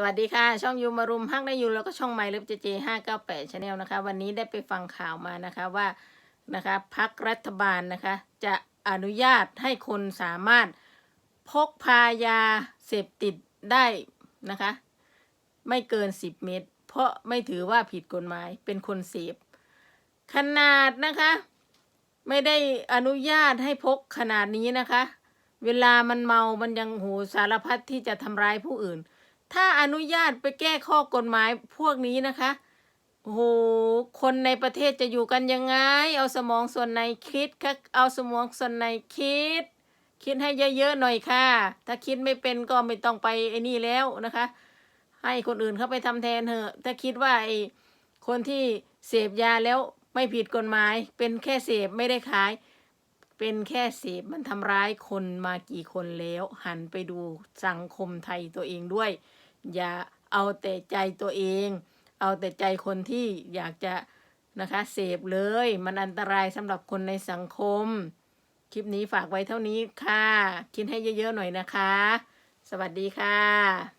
สวัสดีค่ะ ช่องยูมารุมฮักได้ยูแล้วก็ช่องไมล์เลิฟเจเจห้าเก้าแปดชาแนลนะคะ วันนี้ได้ไปฟังข่าวมานะคะว่านะคะพักรัฐบาลนะคะ จะอนุญาตให้คนสามารถพกพายาเสพติดได้นะคะ ไม่เกินสิบเม็ดเพราะไม่ถือว่าผิดกฎหมายเป็นคนเสพขนาดนะคะ ไม่ได้อนุญาตให้พกขนาดนี้นะคะ เวลามันเมามันยังโหสารพัดที่จะทำร้ายผู้อื่น ถ้าอนุญาตไปแก้ข้อกฎหมายพวกนี้นะคะโอ้โหคนในประเทศจะอยู่กันยังไง เอาสมองส่วนไหนคิดคะเอาสมองส่วนไหนคิด คิดให้เยอะๆหน่อยค่ะ ถ้าคิดไม่เป็นก็ไม่ต้องไปไอ้นี่แล้วนะคะ ให้คนอื่นเขาไปทำแทนเถอะ ถ้าคิดว่าไอ้คนที่เสพยาแล้วไม่ผิดกฎหมาย เป็นแค่เสพไม่ได้ขาย เป็นแค่เสพมันทำร้ายคนมากี่คนแล้ว หันไปดูสังคมไทยตัวเองด้วย อย่าเอาแต่ใจตัวเอง เอาแต่ใจคนที่อยากจะนะคะเสพเลย มันอันตรายสำหรับคนในสังคม คลิปนี้ฝากไว้เท่านี้ค่ะ คิดให้เยอะๆหน่อยนะคะ สวัสดีค่ะ